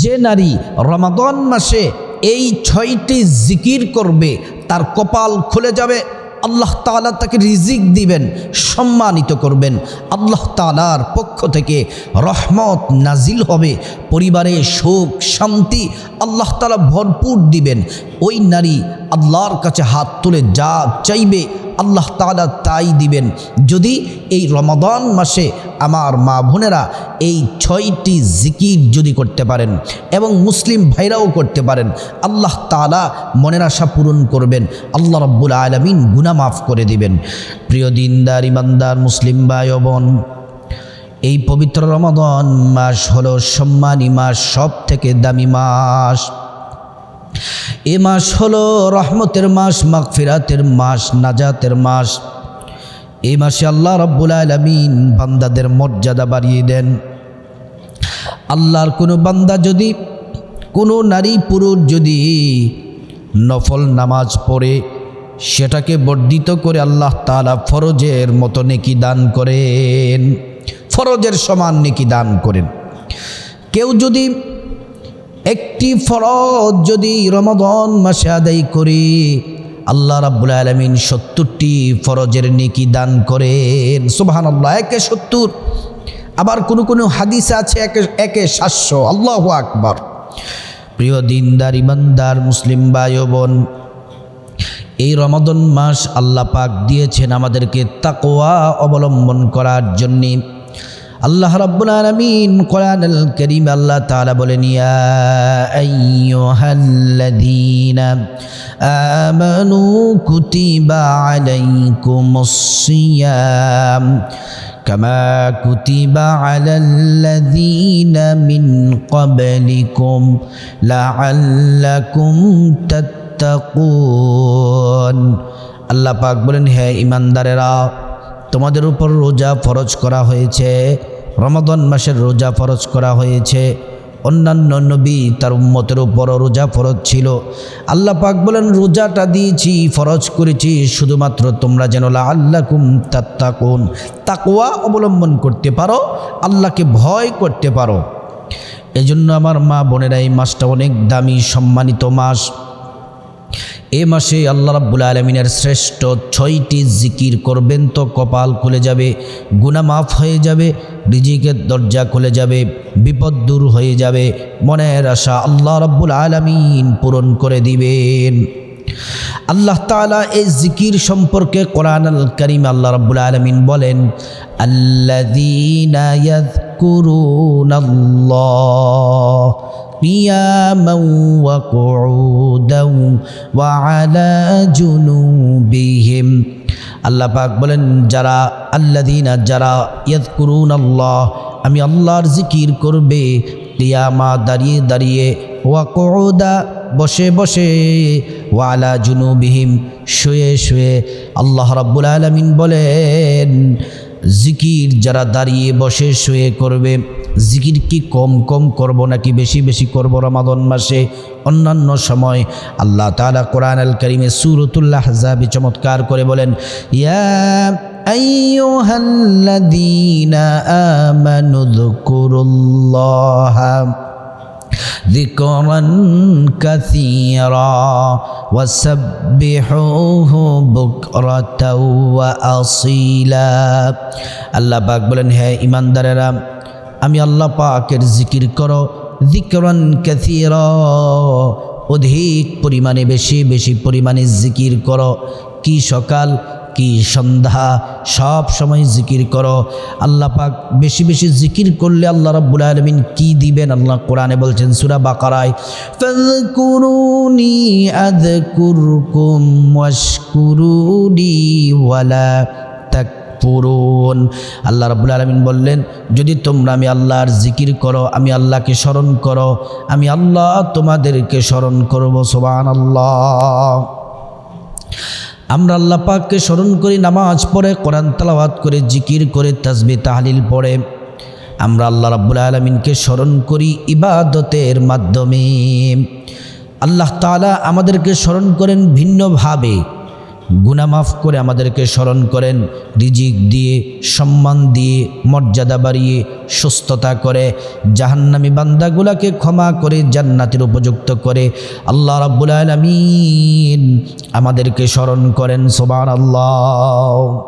যে নারী রমাদন মাসে এই ছয়টি জিকির করবে, তার কপাল খুলে যাবে। আল্লাহ তালা তাকে রিজিক দিবেন, সম্মানিত করবেন। আল্লাহ তালার পক্ষ থেকে রহমত নাজিল হবে, পরিবারে সুখ, শান্তি আল্লাহ তালা ভরপুর দিবেন। ওই নারী আল্লাহর কাছে হাত তুলে যা চাইবে আল্লাহ তালা তাই দিবেন। যদি এই রমাদান মাসে আমার মা বোনেরা এই ছয়টি জিকির যদি করতে পারেন এবং মুসলিম ভাইরাও করতে পারেন, আল্লাহ তালা মনের আশা পূরণ করবেন। আল্লাহ রব্বুল আলমিন গুনা মাফ করে দিবেন। প্রিয় দিনদার ইমানদার মুসলিম ভাই বোন এই পবিত্র রমাদান মাস হলো সম্মানী মাস সব থেকে দামি মাস। এ মাস হলো রহমতের মাস, মাগফিরাতের মাস, নাজাতের মাস। এই মাসে আল্লাহ রব্বুল আলমিন বান্দাদের মর্যাদা বাড়িয়ে দেন। আল্লাহর কোনো বান্দা যদি, কোনো নারী পুরুষ যদি নফল নামাজ পড়ে, সেটাকে বর্ধিত করে আল্লাহ তালা ফরজের মতো নেকি দান করেন। ফরজের সমান নেকি দান করেন। কেউ যদি একটি ফরজ যদি রমাদন মাসে আদায় করি, আল্লাহ রাব্বুল আলমিন সত্তরটি ফরজের নেকি দান করেন। সুবাহান আল্লাহ একে সত্তর। আবার কোনো কোনো হাদিস আছে একে একে সাতশো। আল্লাহ আকবর। প্রিয় দিনদার, ইমানদার, মুসলিম ভাই বোন এই রমাদন মাস আল্লাহ পাক দিয়েছেন আমাদেরকে তাকোয়া অবলম্বন করার জন্যে। আল্লাহ রাব্বুল আলামিন কোরআনুল কারীম আল্লাহ তাআলা বলেন, ইয়া আইয়ুহাল্লাযীনা আমানু কুতিবা আলাইকুমুস সিয়াম কামা কুতিবা আলাল্লাযীনা মিন ক্বাবলিকুম লাআল্লাকুম তাত্তাকুন। আল্লাহ পাক বলেন, হে ঈমানদারেরা, তোমাদের উপর রোজা ফরজ করা হয়েছে। রমাদন মাসের রোজা ফরজ করা হয়েছে। অন্যান্য নবী তার উম্মতের উপরও রোজা ফরজ ছিল। আল্লাহ পাক বলেন, রোজাটা দিয়েছি, ফরজ করেছি, শুধুমাত্র তোমরা যেন আল্লাহ কুম তাত্তাকুন তাকোয়া অবলম্বন করতে পারো, আল্লাহকে ভয় করতে পারো। এজন্য আমার মা বোনেরা, এই মাসটা অনেক দামি, সম্মানিত মাস। এ মাসে আল্লাহ রাব্বুল আলমিনের শ্রেষ্ঠ ছয়টি জিকির করবেন তো কপাল খুলে যাবে গুনা মাফ হয়ে যাবে, রিজিকের দরজা খুলে যাবে, বিপদ দূর হয়ে যাবে, মনের আশা আল্লাহ রাব্বুল আলমিন পূরণ করে দিবেন। আল্লাহ তালা এই জিকির সম্পর্কে কোরআন আল করিম আল্লাহ রাব্বুল আলমিন বলেন ইয়াযকুরুনাল্লাহ قياما وقعودا وعلى جنوبهم আল্লাহ পাক বলেন যারা আল্লাদিনা যারা ইয়াদ করুন আল্লাহ আমি আল্লাহর জিকির করবে তিয়ামা দাঁড়িয়ে দাঁড়িয়ে ওয়াকৌদা বসে বসে ওয়ালা জুনুবিহিম শুয়ে শুয়ে আল্লাহ রাব্বুল আলমিন বলেন জিকির যারা দাঁড়িয়ে বসে শুয়ে করবে, জিকির কি কম কম করব নাকি বেশি বেশি করব রমাদন মাসে? অন্যান্য সময় আল্লাহ তালা কোরআন আল করিমে সুরতুল্লাহ জাবি চমৎকার করে বলেন, ইয়া আইয়ুহাল্লাযীনা আমানু যকুরুল্লাহা ذكرا كثيرا وسبحوه بكرة وأصيلا আল্লাহ পাক বলেন হ্যাঁ ইমানদারেরা আমি আল্লাহ পাকের জিকির করো জিকরন ক্যাথির অধিক পরিমাণে বেশি বেশি পরিমাণে জিকির করো কি সকাল কি সন্ধ্যা? সব সময় জিকির করো। আল্লাহ পাক বেশি বেশি জিকির করলে আল্লাহ রাব্বুল আলমিন কি দিবেন? আল্লাহ কোরআনে বলছেন সুরা বাকারায়, ফাযকুরুনি আযকুরকুম ওয়াশকুরুনি ওয়ালা তাকফুরুন। আল্লাহ রাব্বুল আলমিন বললেন, যদি তোমরা আমি আল্লাহর জিকির করো, আমি আল্লাহকে স্মরণ করো, আমি আল্লাহ তোমাদেরকে স্মরণ করব সোবান আল্লাহ আমরা আল্লাহ পাককে স্মরণ করি, নামাজ পড়ে, কোরআন তালাবাদ করে, জিকির করে তাসবি তাহলিল পড়ে। আমরা আল্লাহ রাব্বুল আলমিনকে স্মরণ করি ইবাদতের মাধ্যমে। আল্লাহ তালা আমাদেরকে স্মরণ করেন ভিন্নভাবে। গুনা মাফ করে আমাদেরকে স্মরণ করেন, রিজিক দিয়ে, সম্মান দিয়ে, মর্যাদা বাড়িয়ে সুস্থতা করে, জাহান্নামি বান্দাগুলাকে ক্ষমা করে, জান্নাতের উপযুক্ত করে, আল্লাহ রাব্বুল আলামিন আমাদেরকে স্মরণ করেন সোবার আল্লাহ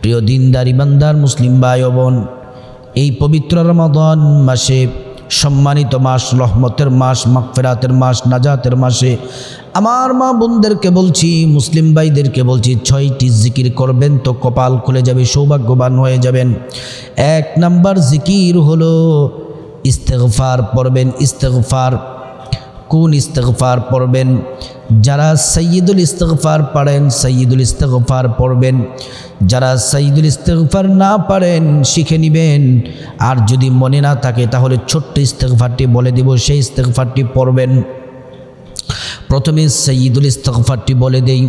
প্রিয় দিনদারি বান্দার, মুসলিম ভাই বোন, এই পবিত্র রমাদন মাসে সম্মানিত মাস, রহমতের মাস মাকফেরাতের মাস, নাজাতের মাসে আমার মা বোনদেরকে বলছি, মুসলিম ভাইদেরকে বলছি, ছয়টি জিকির করবেন তো কপাল খুলে যাবে, সৌভাগ্যবান হয়ে যাবেন। এক নাম্বার জিকির হলো ইস্তেগফার পড়বেন, ইস্তেগফার। কোন ইস্তেগফার পড়বেন? যারা সৈয়দুল ইস্তফার পারেন, সৈয়দুল ইস্তফার পড়বেন। যারা সৈয়দুল ইস্তফার না পারেন, শিখে নেবেন। আর যদি মনে না থাকে, তাহলে ছোট্ট ইস্তফারটি বলে দিব, সেই ইস্তফারটি পড়বেন। প্রথমে সৈয়দুল ইস্তফারটি বলে দেই।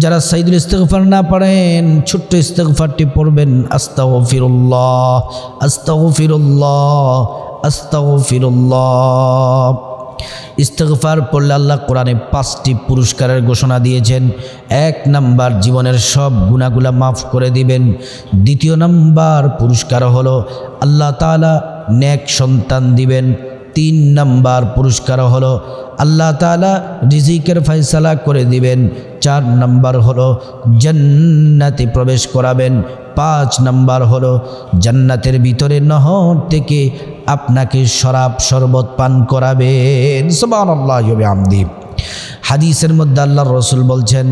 যারা সাইদুল ইস্তেগফার না পারেন ছোট্ট ইস্তেগফারটি পড়বেন আস্তাও ফিরুল্লাহ আস্তাও ফিরুল্লাহ আস্তাও ফিরুল্লাহ ইস্তেগফার পড়লে আল্লাহ কোরআনে পাঁচটি পুরস্কারের ঘোষণা দিয়েছেন। এক নাম্বার, জীবনের সব গুণাগুলা মাফ করে দিবেন। দ্বিতীয় নাম্বার পুরস্কার হলো আল্লাহ তালা নেক সন্তান দিবেন। তিন নাম্বার পুরস্কার হলো আল্লাহ তালা রিজিকের ফয়সালা করে দিবেন। চার নাম্বার হলো জান্নাতে প্রবেশ করাবেন। পাঁচ নাম্বার হলো জান্নাতের ভিতরে নহর থেকে আপনাকে শরাব শরবত পান করাবেন। সবান আল্লাহ আমদি হাদিসের মধ্যে আল্লাহ রসুল বলছেন,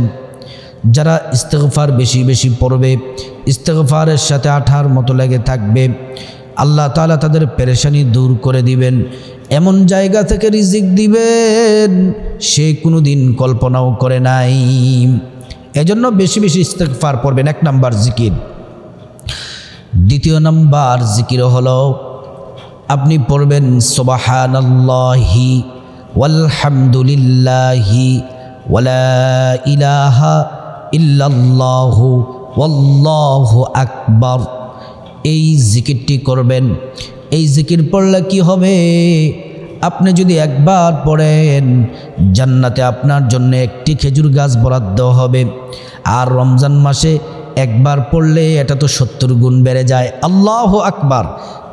যারা ইস্তেগফার বেশি বেশি পড়বে, ইস্তেগফারের সাথে আঠার মতো লেগে থাকবে, আল্লাহ তালা তাদের পেরেশানি দূর করে দিবেন। এমন জায়গা থেকে রিজিক দিবেন, সে কোনো দিন কল্পনাও করে নাই। এজন্য বেশি বেশি ইস্তেগফার পড়বেন, এক নাম্বার জিকির। দ্বিতীয় নাম্বার জিকির হলো, আপনি পড়বেন, সোবাহানাল্লাহি ওয়ালহামদুলিল্লাহি ওয়ালা ইলাহা ইল্লাল্লাহু ওয়াল্লাহু আকবার। এই জিকিরটি করবেন এই জিকির পড়লে কি হবে? আপনি যদি একবার পড়েন, জান্নাতে আপনার জন্য একটি খেজুর গাছ বরাদ্দ হবে। আর রমজান মাসে একবার পড়লে এটা তো সত্তর গুণ বেড়ে যায়। আল্লাহ আকবার!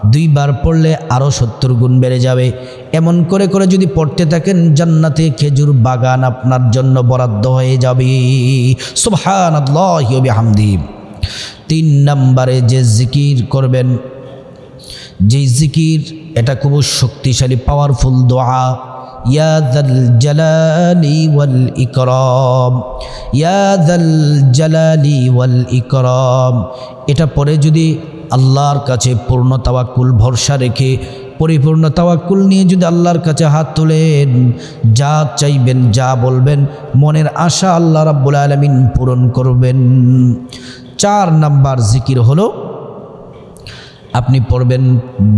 দুইবার পড়লে আরও সত্তর গুণ বেড়ে যাবে। এমন করে করে যদি পড়তে থাকেন, জান্নাতে খেজুর বাগান আপনার জন্য বরাদ্দ হয়ে যাবে। সুবহান আল্লাহ হামদি তিন নম্বরে যে জিকির করবেন যেই জিকির, এটা খুব শক্তিশালী পাওয়ারফুল দোয়া। ইকরম। ইকরম। এটা পরে যদি আল্লাহর কাছে পূর্ণ তাওয়াক্কুল ভরসা রেখে, পরিপূর্ণ তাওয়াক্কুল নিয়ে যদি আল্লাহর কাছে হাত তোলেন, যা চাইবেন, যা বলবেন, মনের আশা আল্লাহ রাব্বুল আলামিন পূরণ করবেন। চার নাম্বার জিকির হলো আপনি পড়বেন,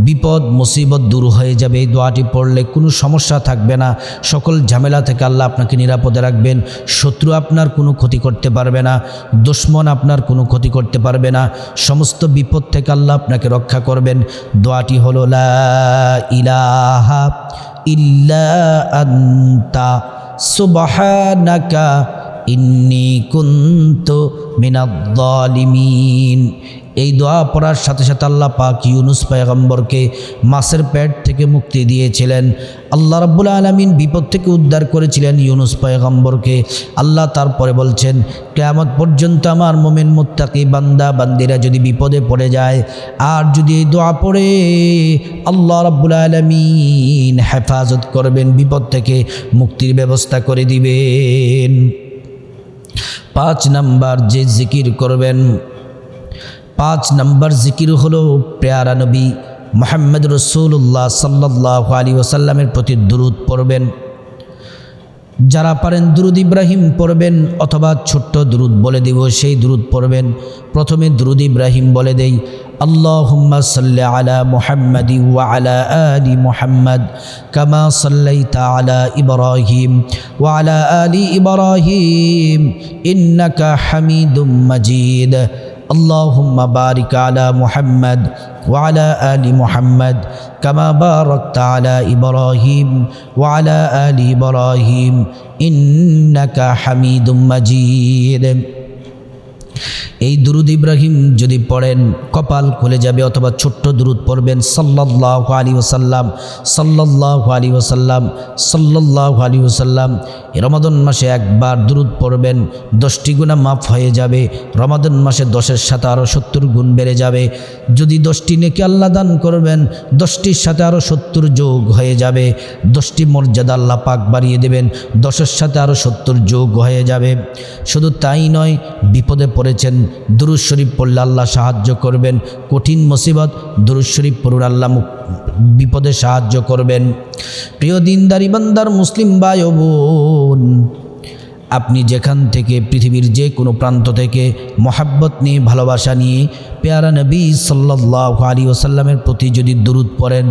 বিপদ, মুসিবত দূর হয়ে যাবে। এই দোয়াটি পড়লে কোনো সমস্যা থাকবে না। সকল ঝামেলা থেকে আল্লাহ আপনাকে নিরাপদে রাখবেন। শত্রু আপনার কোনো ক্ষতি করতে পারবে না। দুশ্মন আপনার কোনো ক্ষতি করতে পারবে না। সমস্ত বিপদ থেকে আল্লাহ আপনাকে রক্ষা করবেন। দোয়াটি হলো, লা ইলাহা ইল্লা আন্তা ইন্নি কুন্তু মিনাদ্দালিমিন। এই দোয়া পড়ার সাথে সাথে আল্লাহ পাক ইউনুস পায়গম্বরকে মাসের পেট থেকে মুক্তি দিয়েছিলেন। আল্লাহ রাব্বুল আলমিন বিপদ থেকে উদ্ধার করেছিলেন ইউনুস পায়গম্বরকে। আল্লাহ তারপরে বলছেন, কেয়ামত পর্যন্ত আমার মোমেন মুত্তাকি বান্দা, বান্দিরা যদি বিপদে পড়ে যায়, আর যদি এই দোয়া পড়ে, আল্লাহ রাব্বুল আলমিন হেফাজত করবেন, বিপদ থেকে মুক্তির ব্যবস্থা করে দিবেন। পাঁচ নাম্বার, যে জিকির করবেন পাঁচ নম্বর জিকির হলো প্রেয়ারা নবী মোহাম্মদ রসুল্লাহ সাল্লাহ আলী ওসাল্লামের প্রতি দুরুদ পড়বেন। যারা পারেন দুরুদ ইব্রাহিম পড়বেন অথবা ছোট্ট দুরুদ বলে দিব, সেই দুরুদ পড়বেন। প্রথমে দুরুদ ইব্রাহিম বলে দেই, আল্লাহুম্মা সাল্লি আলা মুহাম্মাদি ওয়া আলা আলি মুহাম্মাদ কামা সাল্লাইতা আলা ইব্রাহিম ওয়া আলা আলি ইব্রাহিম ইন্নাকা হামিদুম মাজিদ। اللهم بارك على محمد وعلى آل محمد كما باركت على إبراهيم وعلى آل إبراهيم إنك حميد مجيد এই দুরুদ ইব্রাহিম যদি পড়েন কপাল খুলে যাবে অথবা ছোট্ট দুরুদ পড়বেন সাল্লাহ আলী ওসাল্লাম সাল্লাহ আলী ওসাল্লাম সাল্লাহ আলী ওসাল্লাম রমাদন মাসে একবার দুরুদ পড়বেন, দশটি গুণা মাফ হয়ে যাবে, রমাদন মাসে দশের সাথে আরও সত্তর গুণ বেড়ে যাবে। যদি দশটি নেকি আল্লাহ দান করবেন, দশটির সাথে আরও সত্তর যোগ হয়ে যাবে। দশটি মর্যাদা আল্লাহ পাক বাড়িয়ে দেবেন, দশের সাথে আরও সত্তর যোগ হয়ে যাবে। শুধু তাই নয়, বিপদে পড়েছেন দুরুজ শরীফ পড়লে আল্লাহ সাহায্য করবেন, কঠিন মুসিবত দুরুজ শরীফ পড়ুন, আল্লাহ মুক- বিপদে সাহায্য করবেন। প্রিয় দিনদার ইমানদার মুসলিম ভাই ও বোন আপনি যেখান থেকে পৃথিবীর যে কোনো প্রান্ত থেকে মহাব্বত নিয়ে, ভালোবাসা নিয়ে পেয়ারা নবী সাল্লাহ আলী ওসাল্লামের প্রতি যদি দুরুদ পড়েন,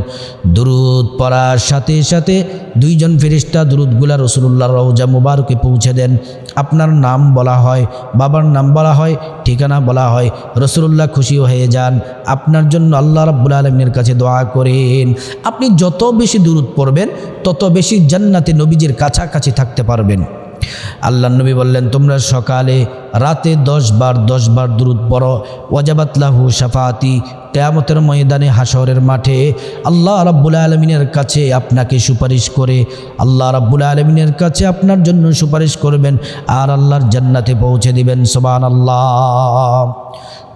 দুরুদ পড়ার সাথে সাথে দুইজন ফেরিস্তা দুরুদগুলা রসুল্লাহ রওজা মুবারকে পৌঁছে দেন। আপনার নাম বলা হয়, বাবার নাম বলা হয়, ঠিকানা বলা হয় রসুল্লাহ খুশি হয়ে যান। আপনার জন্য আল্লাহ রাব্বুল আলমের কাছে দোয়া করেন। আপনি যত বেশি দূরত পড়বেন, তত বেশি জান্নাতে নবীজের কাছাকাছি থাকতে পারবেন। আল্লাহ নবী বললেন, তোমরা সকালে রাতে দশ বার দশ বার দূরত পড়ো। ওয়াজাবাতলাহু সাফাতি কেয়ামতের ময়দানে হাসরের মাঠে আল্লাহ রাব্বুল আলমিনের কাছে আপনাকে সুপারিশ করে, আল্লাহ রাব্বুল আলমিনের কাছে আপনার জন্য সুপারিশ করবেন আর আল্লাহর জান্নাতে পৌঁছে দিবেন। সোবান আল্লাহ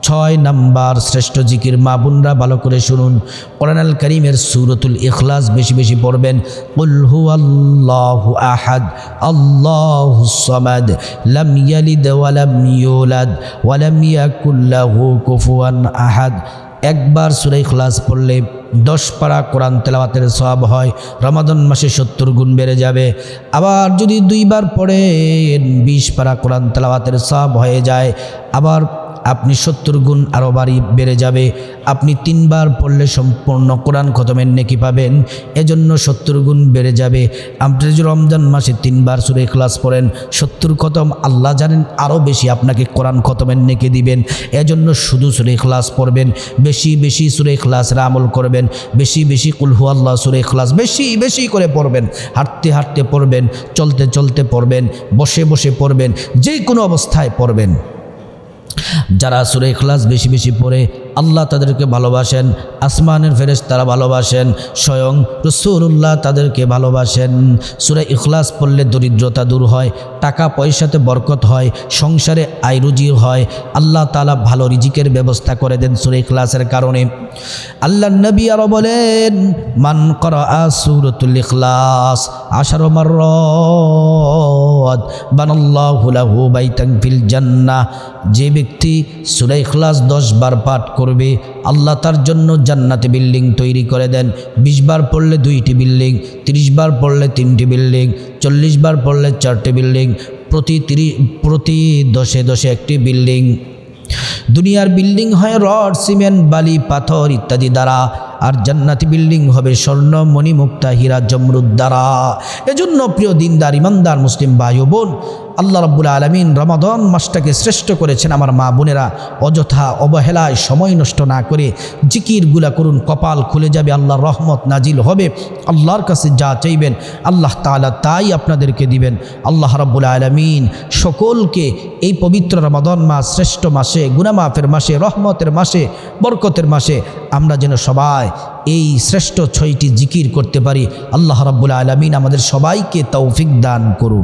ছয় নাম্বার শ্রেষ্ঠ জিকির মা বোনরা ভালো করে শুনুন। কোরআনাল করিমের সুরতুল ইখলাস বেশি বেশি পড়বেন। উল্হু আল্লাহু আহাদ, আল্লাহু সামাদ, লাম ইয়ালিদ ওয়ালাম কুফুয়ান আহাদ। একবার সুরে ইখলাস পড়লে দশ পারা কোরআন তেলাওয়াতের সব হয়, রমাদন মাসে সত্তর গুণ বেড়ে যাবে। আবার যদি দুইবার পড়েন, বিশ পারা কোরআন তেলাওয়াতের সব হয়ে যায়। আবার আপনি সত্তর গুণ আরও বাড়ি বেড়ে যাবে। আপনি তিনবার পড়লে সম্পূর্ণ কোরআন খতমের নেকি পাবেন। এজন্য সত্তর গুণ বেড়ে যাবে। আপনি যদি রমজান মাসে তিনবার সুরে ক্লাস পড়েন, সত্তর খতম আল্লাহ জানেন আরও বেশি আপনাকে কোরআন খতমের নেকি দিবেন। এজন্য শুধু সুরে ক্লাস পড়বেন, বেশি বেশি সুরে ক্লাসের আমল করবেন, বেশি বেশি কুলহু আল্লাহ সুরে ক্লাস বেশি বেশি করে পড়বেন, হাঁটতে হাঁটতে পড়বেন, চলতে চলতে পড়বেন, বসে বসে পড়বেন যে কোনো অবস্থায় পড়বেন। যারা সুরে ইখলাস বেশি বেশি পড়ে আল্লাহ তাদেরকে ভালোবাসেন, আসমানের ফেরেশ তারা ভালোবাসেন, স্বয়ং রসুল্লাহ তাদেরকে ভালোবাসেন। সুরে ইখলাস পড়লে দরিদ্রতা দূর হয়, টাকা পয়সাতে বরকত হয়, সংসারে আয়রুজি হয়। আল্লাহ তালা ভালো রিজিকের ব্যবস্থা করে দেন সুরে ইখলাসের কারণে। আল্লাহ নবী আরও বলেন, মান কর সুরতুল ইখলাস আশার মাররদ বানাল্লাহু লাহু বাইতান ফিল জান্নাহ। যে ব্যক্তি সূরা ইখলাস 10 বার পাঠ করবে। আল্লাহ তার জন্য জান্নাতে বিল্ডিং তৈরি করে দেন। 20 বার পড়লে দুইটি বিল্ডিং 30 বার পড়লে তিনটি বিল্ডিং 40 বার পড়লে চারটি বিল্ডিং, প্রতি তিরিশ প্রতি দশে দশে একটি বিল্ডিং। দুনিয়ার বিল্ডিং হয় রড, সিমেন্ট, বালি, পাথর ইত্যাদি দ্বারা। আর জান্নাতি বিল্ডিং হবে স্বর্ণ মণিমুক্তা হীরা জমরুদ দ্বারা। এজন্য প্রিয় দিনদার, ইমানদার মুসলিম ভাই ও বোন, আল্লাহ রব্বুল আলমিন রমাদন মাসটাকে শ্রেষ্ঠ করেছেন আমার মা বোনেরা। অযথা অবহেলায় সময় নষ্ট না করে জিকিরগুলা করুন, কপাল খুলে যাবে, আল্লাহর রহমত নাজিল হবে। আল্লাহর কাছে যা চাইবেন, আল্লাহ তাআলা তাই আপনাদেরকে দিবেন। আল্লাহ রব্বুল আলমিন সকলকে এই পবিত্র রমাদন মাস, শ্রেষ্ঠ মাসে গুনামাফের মাসে, রহমতের মাসে, বরকতের মাসে আমরা যেন সবাই এই শ্রেষ্ঠ ছয়টি জিকির করতে পারি। আল্লাহ রাবুল আলমিন আমাদের সবাইকে তৌফিক দান করুন।